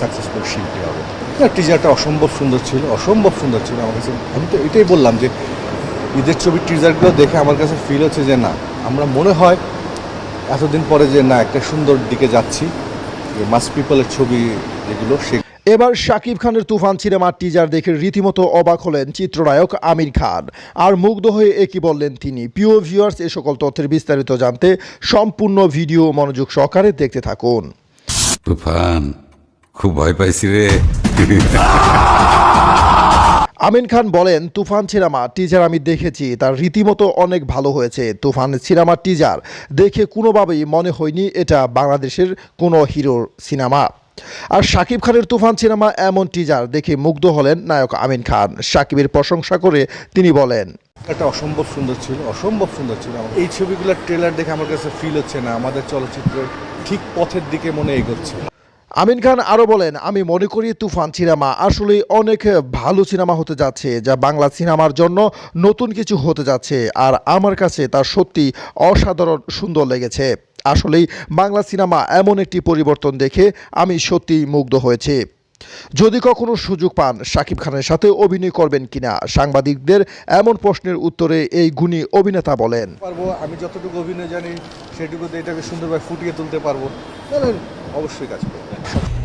Successful শিল্পী হবে। না টিজারটা অসম্ভব সুন্দর ছিল অসম্ভব সুন্দর ছিল আমার কাছে। আমি তো এটাই বললাম যে ঈদের ছবির টিজারগুলো দেখে আমার কাছে ফিল হচ্ছে যে না আমরা মনে হয় এতদিন পরে যে না একটা সুন্দর দিকে যাচ্ছি যে মাস পিপলের ছবি যেগুলো সে এবার শাকিব খানের তুফান সিনেমার টিজার দেখে রীতিমতো অবাক হলেন চিত্রনায়ক আমির খান। আর মুগ্ধ হয়ে একই বললেন তিনি প্রিয় ভিউয়ার্স এ সকল তথ্যের বিস্তারিত জানতে সম্পূর্ণ ভিডিও মনোযোগ সহকারে দেখতে থাকুন। তুফান খুব ভয় পাইছি রে। আমিন খান বলেন তুফান সিনেমা টিজার আমি দেখেছি তার রীতিমতো অনেক ভালো হয়েছে। তুফান সিনেমা টিজার দেখে কোনোভাবেই মনে হয়নি এটা বাংলাদেশের কোনো হিরোর সিনেমা আর শাকিব খানের তুফান সিনেমা এমন টিজার দেখে মুগ্ধ হলেন নায়ক আমিন খান। শাকিবের প্রশংসা করে তিনি বলেন একটা অসম্ভব সুন্দর ছিল অসম্ভব সুন্দর ছিল। আমার এই ছবিগুলোর ট্রেলার দেখে আমার কাছে ফিল হচ্ছে না আমাদের চলচ্চিত্র ঠিক পথের দিকে মনে এগোচ্ছে। আমিন খান আরও বলেন, আমি মনে করি তুফান সিনেমা আসলে অনেক ভালো সিনেমা হতে যাচ্ছে, যা বাংলা সিনেমার জন্য নতুন কিছু হতে যাচ্ছে, আর আমার কাছে তার সত্যি অসাধারণ সুন্দর লেগেছে। আসলেই বাংলা সিনেমা এমন একটি পরিবর্তন দেখে আমি সত্যিই মুগ্ধ হয়েছি। যদি কখনো সুযোগ পান, শাকিব খানের সাথে অভিনয় করবেন কিনা, সাংবাদিকদের এমন প্রশ্নের উত্তরে এই গুণী অভিনেতা বলেন। পারব, আমি যতটুকু অভিনয় জানি, সেটুকুতে এটাকে সুন্দরভাবে ফুটিয়ে তুলতে পারব। অবশ্যই কাজ করব। Thank you.